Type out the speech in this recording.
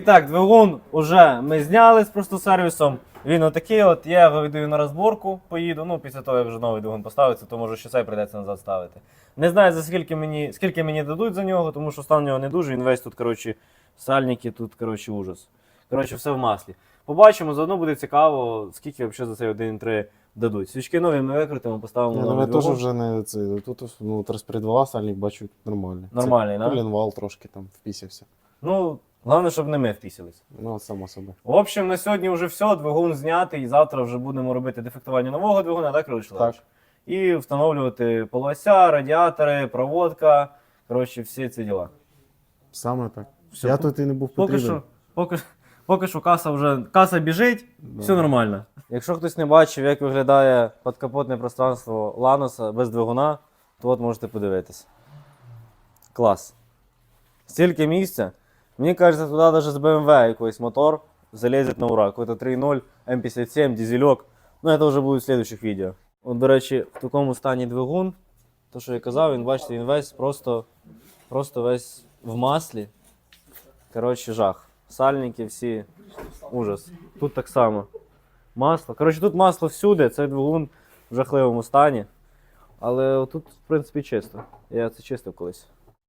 І так, двигун уже ми зняли з просто сервісом. Він отакий, от я його віддаю на розборку, поїду. Ну, після того, як вже новий двигун поставиться, то може ще цей прийдеться назад ставити. Не знаю, за скільки мені, скільки мені дадуть за нього, тому що стан нього не дуже. Він весь тут, коротше, сальники, тут, коротше, ужас. Коротше, все в маслі. Побачимо, заодно буде цікаво, скільки взагалі за цей 1.3 дадуть. Свічки нові ми викрутимо, поставимо ну новий теж двигун. вже не це. Тут ну, розпредвала сальник бачу нормальний. Нормальний, Це да? Колінвал трошки там впісявся. Ну, головне, щоб не ми впісились. Ну, само собі. В общем, на сьогодні вже все, двигун знятий, і завтра вже будемо робити дефектування нового двигуна, так, Кирило Так. І встановлювати полося, радіатори, проводка. Коротше, всі ці діла. Саме так. Все, Я по- тут і не був Поки потрібен. що, поки, поки що каса вже каса біжить, Да. все нормально. Якщо хтось не бачив, як виглядає подкапотне пространство Ланоса без двигуна, то от можете подивитися. Клас. Стільки місця. Мені кажеться, туди навіть з BMW якийсь мотор залезет на ура. Какой-то 3.0, М57, дизельок. Ну, це вже буде в слідучих відео. От, до речі, в такому стані двигун, то, що я казав, він, бачите, він весь просто, просто весь в маслі. Коротше, жах. Сальники всі. Ужас. Тут так само. Масло. Коротше, тут масло всюди, цей двигун в жахливому стані. Але тут, в принципі, чисто. Я це чистив колись.